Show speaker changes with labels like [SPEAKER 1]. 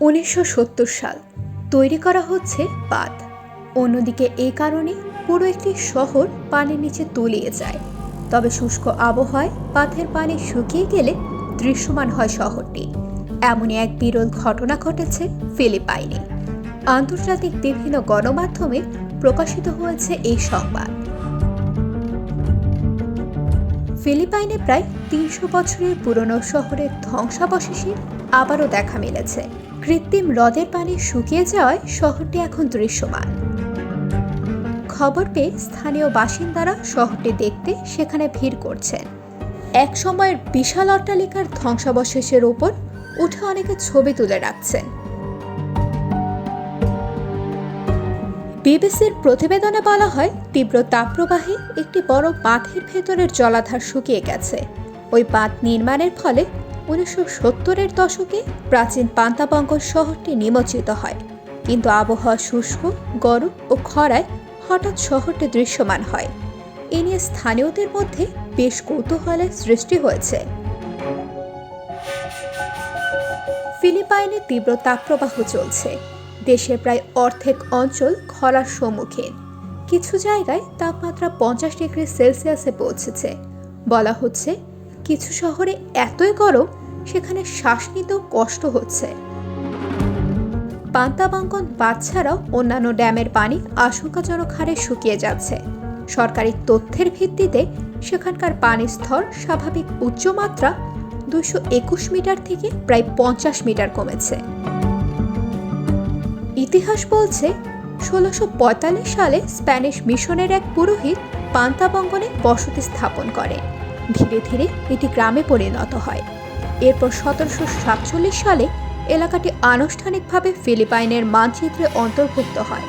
[SPEAKER 1] উনিশশো সত্তর সাল তৈরি করা হচ্ছে বাঁধ। অন্যদিকে এই কারণে পুরো একটি শহর পানির নিচে তলিয়ে যায়। তবে শুষ্ক আবহাওয়ায় বাঁধের পানি শুকিয়ে গেলে দৃশ্যমান হয় শহরটি। এমনই এক বিরল ঘটনা ঘটেছে ফিলিপাইনে। আন্তর্জাতিক বিভিন্ন গণমাধ্যমে প্রকাশিত হয়েছে এই সংবাদ। ফিলিপাইনে প্রায় তিনশো বছরের পুরনো শহরের ধ্বংসাবশেষে আবারও দেখা মিলেছে। কৃত্রিম হ্রদের পানি শুকিয়ে যাওয়ায় শহরটি এখন দৃশ্যমান। খবর পেয়ে স্থানীয় বাসিন্দারা শহরটি দেখতে সেখানে ভিড় করছেন। এক সময়ের বিশাল অট্টালিকার ধ্বংসাবশেষের ওপর উঠে অনেকে ছবি তুলে রাখছেন। বিবিসির প্রতিবেদনে বলা হয়, তীব্র তাপপ্রবাহে একটি বড় বাঁধের ভেতরের জলাধার শুকিয়ে গেছে। ওই বাঁধ নির্মাণের ফলে উনিশশো সত্তরের দশকে প্রাচীন পান্তাবঙ্গ শহরটি নিমজ্জিত হয়। কিন্তু আবহাওয়া শুষ্ক, গরম ও খরায় হঠাৎ শহরটি দৃশ্যমান হয়। এ নিয়ে স্থানীয়দের মধ্যে বেশ কৌতূহলের সৃষ্টি হয়েছে। ফিলিপাইনে তীব্র তাপপ্রবাহ চলছে। দেশের প্রায় অর্ধেক অঞ্চল খরার সম্মুখীন। কিছু জায়গায় তাপমাত্রা পঞ্চাশ ডিগ্রি সেলসিয়াসে পৌঁছেছে। বলা হচ্ছে কিছু শহরে এতই গরম, সেখানে শ্বাস নিতেও কষ্ট হচ্ছে। পান্তাবাঙ্কন বাঁধ ছাড়াও অন্যান্য ড্যামের পানি আশঙ্কাজনক হারে শুকিয়ে যাচ্ছে। সরকারি তথ্যের ভিত্তিতে সেখানকার পানির স্তর স্বাভাবিক উচ্চমাত্রা দুশো একুশ মিটার থেকে প্রায় পঞ্চাশ মিটার কমেছে। ইতিহাস বলছে, ষোলোশো সালে স্প্যানিশ মিশনের এক পুরোহিত পান্তাবঙ্গনে বসতি স্থাপন করে। ধীরে ধীরে এটি গ্রামে পরিণত হয়। এরপর সতেরোশো সাতচল্লিশ সালে এলাকাটি আনুষ্ঠানিকভাবে ফিলিপাইনের মানচিত্রে অন্তর্ভুক্ত হয়।